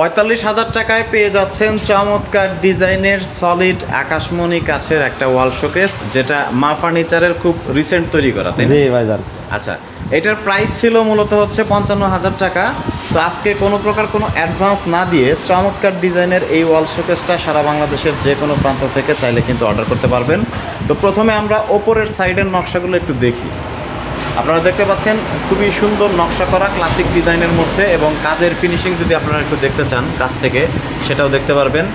পঁয়তাল্লিশ হাজার টাকায় পেয়ে যাচ্ছেন চমৎকার ডিজাইনের সলিড আকাশমণি কাছের একটা ওয়াল শোকেস যেটা মা ফার্নিচারের খুব রিসেন্ট তৈরি করা তাই জি ভাইজান। আচ্ছা এটার প্রাইস ছিল মূলত হচ্ছে পঞ্চান্ন হাজার টাকা। সো আজকে কোনো প্রকার কোনো অ্যাডভান্স না দিয়ে চমৎকার ডিজাইনের এই ওয়াল শোকেসটা সারা বাংলাদেশের যে কোনো প্রান্ত থেকে চাইলে কিন্তু অর্ডার করতে পারবেন। তো প্রথমে আমরা ওপরের সাইডের নকশাগুলো একটু দেখি। আপনারা দেখতে পাচ্ছেন, খুবই সুন্দর নকশা করা ক্লাসিক ডিজাইনের মধ্যে এবং কাজের ফিনিশিং যদি আপনারা একটু দেখতে চান কাছ থেকে, সেটাও দেখতে পারবেন।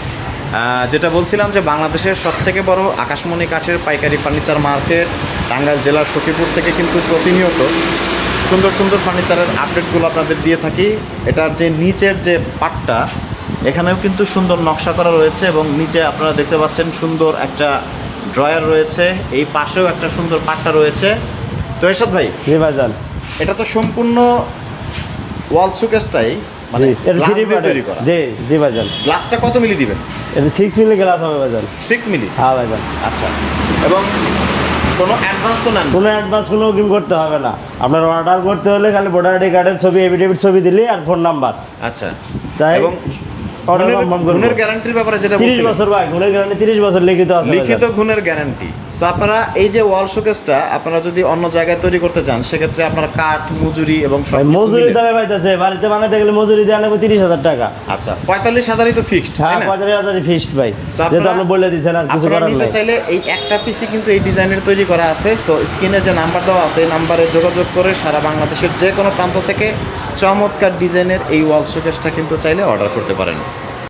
যেটা বলছিলাম যে বাংলাদেশের সব থেকে বড় আকাশমণি কাঠের পাইকারি ফার্নিচার মার্কেট, টাঙ্গাইল জেলার সখীপুর থেকে কিন্তু প্রতিনিয়ত সুন্দর সুন্দর ফার্নিচারের আপডেটগুলো আপনাদের দিয়ে থাকি। এটার যে নিচের যে পাটটা, এখানেও কিন্তু সুন্দর নকশা করা রয়েছে এবং নিচে আপনারা দেখতে পাচ্ছেন সুন্দর একটা ড্রয়ার রয়েছে। এই পাশেও একটা সুন্দর পাটটা রয়েছে। তো এরশাদ ভাই জি ভাইজান। এটা তো সম্পূর্ণ ওয়াল সুকেসটাই মানে তৈরি করা। জি জি ভাইজান। গ্লাসটা কত মিলি দিবেন? এটা সিক্স মিলি গ্লাস হবে ভাইজান। Six milli? হ্যাঁ ভাইজান। আচ্ছা। এবং কোনো অ্যাডভান্স তো নেন না? কোনো অ্যাডভান্স কোনো অগ্রিম করতে হবে না। আপনার অর্ডার করতে হলে খালি ভোটার আইডি কার্ডের ছবি ছবি দিলে আর ফোন নাম্বার আচ্ছা। তাই এবং গুণের- confirm করব। গুণের গ্যারান্টির ব্যাপারে যেটা তিরিশ বলছিলেন। বছর ভাই গুণের গ্যারান্টি তিরিশ বছর লিখিত আছে লিখিত গুণের গ্যারান্টি সো আপনারা এই যে ওয়াল শোকেসটা আপনারা যদি অন্য জায়গায় তৈরি করতে চান সেক্ষেত্রে আপনারা কাঠ মজুরি এবং সব মজুরি দামে পাইতেছে বাড়িতে বানাতে গেলে মজুরি দেওয়া নেবে তিরিশ হাজার টাকা। আচ্ছা তো ফিক্সড হ্যাঁ ফিক্সড ভাই। আপনি বলে দিচ্ছেন আর কিছু করার নিতে চাইলে এই একটা পিসি কিন্তু এই ডিজাইনের তৈরি করা আছে। সো স্ক্রিনে যে নাম্বার দেওয়া আছে এই নাম্বারে যোগাযোগ করে সারা বাংলাদেশের যে কোনো প্রান্ত থেকে চমৎকার ডিজাইনের এই ওয়াল শোকেসটা কিন্তু চাইলে অর্ডার করতে পারেন।